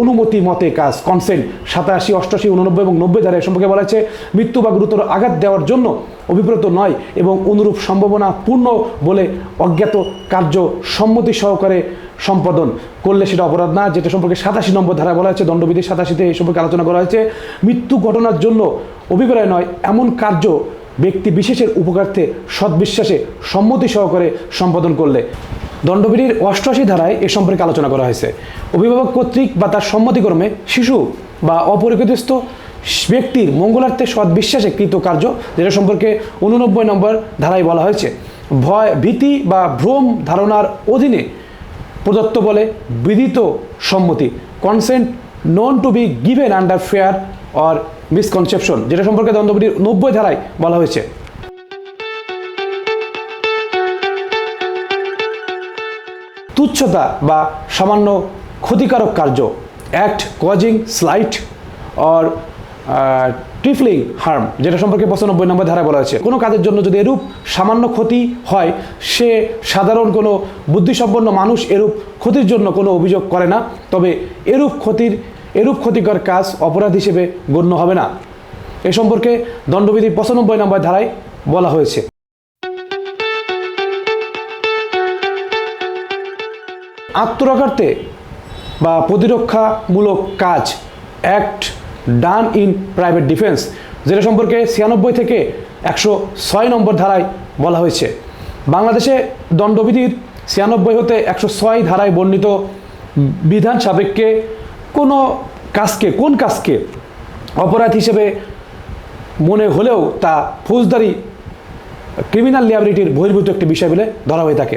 অনুমতি মতে কাজ কনসেন্ট। সাতাশি অষ্টাশি উননব্বই এবং নব্বই ধারা এ সম্পর্কে বলা হয়েছে মৃত্যু বা গুরুতর আঘাত দেওয়ার জন্য অভিপ্রেত নয় এবং অনুরূপ সম্ভাবনা পূর্ণ বলে অজ্ঞাত কার্য সম্মতি সহকারে সম্পাদন করলে সেটা অপরাধ না, যেটা সম্পর্কে সাতাশি নম্বর ধারা বলা হয়েছে দণ্ডবিধি সাতাশিতে এই সম্পর্কে আলোচনা করা হয়েছে। মৃত্যু ঘটনার জন্য অভিপ্রায় নয়, এমন কার্য ব্যক্তি বিশেষের উপকার্থে সদ্বিশ্বাসে সম্মতি সহকারে সম্পাদন করলে। দণ্ডবিধির অষ্টআশি ধারায় এ সম্পর্কে আলোচনা করা হয়েছে। অভিভাবক কর্তৃক বা তার সম্মতিক্রমে শিশু বা অপরিকৃতস্থ ব্যক্তির মঙ্গলার্থে সদ্বিশ্বাসে কৃত কার্য, যেটা সম্পর্কে উননব্বই নম্বর ধারায় বলা হয়েছে। ভয়, ভীতি বা ভ্রম ধারণার অধীনে প্রদত্ত বলে বিদিত সম্মতি। Consent known to be given under fear or misconception যেটা সম্পর্কে দণ্ডবিধির নব্বই ধারায় বলা হয়েছে। তুচ্ছতা বা সামান্য ক্ষতিকারক কার্য। Act causing slight or trifling harm যেটা সম্পর্কে পঁচানব্বই নম্বর ধারায় বলা হয়েছে। কোনো কাজের জন্য যদি এরূপ সামান্য ক্ষতি হয়, সে সাধারণ কোনো বুদ্ধিসম্পন্ন মানুষ এরূপ ক্ষতির জন্য কোনো অভিযোগ করে না। তবে এরূপ ক্ষতির, এরূপ ক্ষতিকর কাজ অপরাধ হিসেবে গণ্য হবে না। এ সম্পর্কে দণ্ডবিধির পঁচানব্বই নম্বর ধারায় বলা হয়েছে। আত্মরক্ষার্থে বা প্রতিরক্ষামূলক কাজ act done in private defence, যেটা সম্পর্কে ছিয়ানব্বই থেকে একশো ছয় নম্বর ধারায় বলা হয়েছে। বাংলাদেশে দণ্ডবিধির ছিয়ানব্বই হতে একশো ছয় ধারায় বর্ণিত বিধান সাপেক্ষে কোনো কাজকে, কোন কাজকে অপরাধ হিসেবে মনে হলেও তা ফৌজদারি, ক্রিমিনাল লিয়াবিলিটির বহির্ভূত একটি বিষয় বলে ধরা হয়ে থাকে।